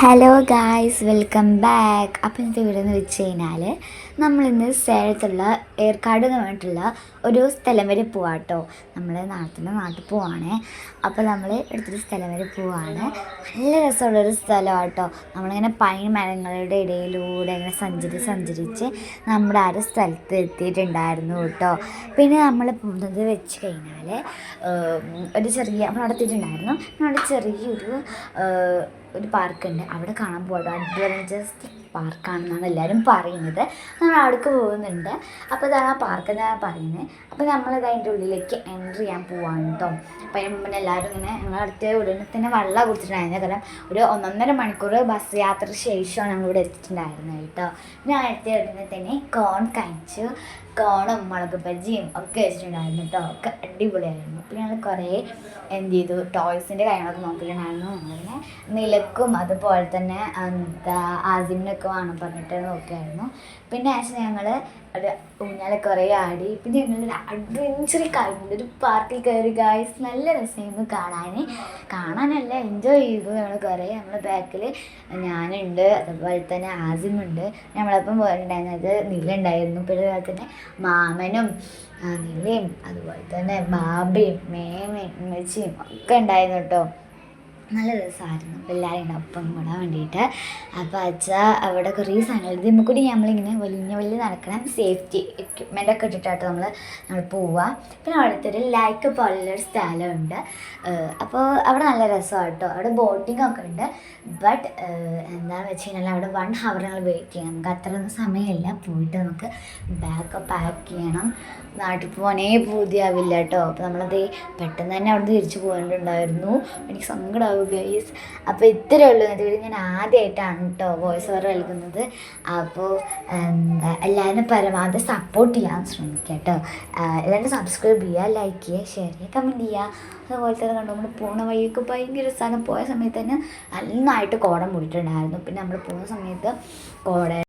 Hello guys welcome back അപ്പോൾ ഇന്നത്തെ video എന്ന് വെച്ച് കഴിഞ്ഞാൽ നമ്മളിന്ന് സേലത്തുള്ള ഏർക്കാട് എന്ന് പറഞ്ഞിട്ടുള്ള ഒരു സ്ഥലം വരെ പോവാട്ടോ. നമ്മൾ നാട്ടിൽ നാട്ടിൽ പോവാണ്. അപ്പോൾ നമ്മൾ എടുത്തൊരു സ്ഥലം വരെ പോവാണ്. നല്ല രസമുള്ളൊരു സ്ഥലമാട്ടോ നമ്മളിങ്ങനെ പൈൻ മരങ്ങളുടെ ഇടയിലൂടെ ഇങ്ങനെ സഞ്ചരിച്ച് സഞ്ചരിച്ച് നമ്മുടെ ആ ഒരു സ്ഥലത്ത് എത്തിയിട്ടുണ്ടായിരുന്നു കേട്ടോ. പിന്നെ നമ്മൾ പോകുന്നത് വെച്ച് കഴിഞ്ഞാൽ ഒരു ചെറിയ നമ്മൾ അവിടെ എത്തിയിട്ടുണ്ടായിരുന്നു. അവിടെ ചെറിയൊരു ഒരു പാർക്കുണ്ട്. അവിടെ കാണാൻ പോകാം അഡ്വഞ്ചേഴ്സ് പാർക്കാണെന്നാണ് എല്ലാവരും പറയുന്നത്. നമ്മൾ അവിടേക്ക് പോകുന്നുണ്ട്. അപ്പോൾ ഇതാണ് ആ പാർക്ക് എന്നാണ് പറയുന്നത്. അപ്പോൾ നമ്മളിത് അതിന്റെ ഉള്ളിലേക്ക് എൻട്രി ചെയ്യാൻ പോവാണ് കേട്ടോ അപ്പോൾ അതിന് മുമ്പ് എല്ലാവരും ഇങ്ങനെ ഞങ്ങൾ അടുത്ത ഉടനെ തന്നെ വെള്ളം കുടിച്ചിട്ടുണ്ടായിരുന്നു. കാരണം ഒരു ഒന്നൊന്നര മണിക്കൂർ ബസ് യാത്ര ശേഷമാണ് ഞങ്ങൾ ഇവിടെ എത്തിയിട്ടുണ്ടായിരുന്നത് കേട്ടോ ഞാൻ അടുത്ത ഉടനെ തന്നെ കോൺ കഴിച്ചു. കോണും മുളക് ബജിയും ഒക്കെ വെച്ചിട്ടുണ്ടായിരുന്നു കേട്ടോ ഒക്കെ അടിപൊളിയായിരുന്നു. അപ്പം ഞങ്ങൾ കുറേ എന്ത് ചെയ്തു? ടോയ്സിന്റെ കാര്യങ്ങളൊക്കെ നോക്കിയിട്ടുണ്ടായിരുന്നു. അങ്ങനെ നിലക്കും അതുപോലെ തന്നെ എന്താ ആസിമിനൊക്കെ വേണം പറഞ്ഞിട്ട് നോക്കിയായിരുന്നു. പിന്നെ ആക്ച്വലി ഞങ്ങൾ ഒരു ഊഞ്ഞാലെ കുറേ ആടി. പിന്നെ ഞങ്ങൾ അഡ്വഞ്ചർ കഴിഞ്ഞു ഒരു പാർക്കിൽ കയറി ഗായ്സ് നല്ല രസമായിരുന്നു കാണാൻ കാണാനല്ല എൻജോയ് ചെയ്തു ഞങ്ങൾ കുറേ. നമ്മളെ ബാക്കിൽ ഞാനുണ്ട് അതുപോലെ തന്നെ ആസിമുണ്ട്. നമ്മളപ്പം പോയിട്ടുണ്ടായിരുന്നത് നില ഉണ്ടായിരുന്നു പിന്നെ അതുപോലെ തന്നെ മാമനും നിലയും അതുപോലെ തന്നെ ബാബയും മേമയും ഉമ്മച്ചിയും ഒക്കെ ഉണ്ടായിരുന്നു കേട്ടോ. നല്ല രസമായിരുന്നു പിള്ളേരുടെ ഒപ്പം കൂടാൻ വേണ്ടിയിട്ട്. അപ്പോൾ അച്ഛാ അവിടെ കുറേ സാധനങ്ങൾ ഇതിമ്മ കൂടി നമ്മളിങ്ങനെ വലിയ വലിയ നടക്കണം സേഫ്റ്റി എക്യുപ്മെന്റ് ഒക്കെ ഇട്ടിട്ടാട്ടോ നമ്മൾ നമ്മൾ പോവുക പിന്നെ അവിടുത്തെ ഒരു ലൈക്ക് പോലുള്ളൊരു സ്ഥലമുണ്ട്. അപ്പോൾ അവിടെ നല്ല രസമാണ് അവിടെ ബോട്ടിംഗ് ഒക്കെ ഉണ്ട്. ബട്ട് എന്താണെന്ന് വെച്ച് കഴിഞ്ഞാൽ അവിടെ വൺ ഹവർ ഞങ്ങൾ വെയിറ്റ് ചെയ്യണം. നമുക്ക് അത്രയൊന്നും സമയമില്ല. പോയിട്ട് നമുക്ക് ബാഗ് പാക്ക് ചെയ്യണം. നാട്ടിൽ പോകാനേ പൂതിയാവില്ല കേട്ടോ അപ്പോൾ നമ്മളത് പെട്ടെന്ന് തന്നെ അവിടെ തിരിച്ചു പോയിട്ടുണ്ടായിരുന്നു എനിക്ക് സങ്കടമാവും ഗൈസ് അപ്പോൾ ഇത്രയേ ഉള്ളൂ ഇന്നത്തെ ഞാൻ ആദ്യമായിട്ടാണ് കേട്ടോ വോയിസ് ഓവർ നൽകുന്നത്. അപ്പോൾ എന്താ എല്ലാവരും പരമാവധി സപ്പോർട്ട് ചെയ്യാൻ ശ്രമിക്കുക കേട്ടോ എല്ലാവരും സബ്സ്ക്രൈബ് ചെയ്യുക ലൈക്ക് ചെയ്യുക ഷെയർ ചെയ്യുക കമന്റ് ചെയ്യുക. അതുപോലെ തന്നെ കണ്ടു നമ്മൾ പോണ വഴിയൊക്കെ ഭയങ്കര രസമാണ് പോയ സമയത്ത് തന്നെ നന്നായിട്ട് കോടം മൂടിയിട്ടുണ്ടായിരുന്നു പിന്നെ നമ്മൾ പോകുന്ന സമയത്ത് കോട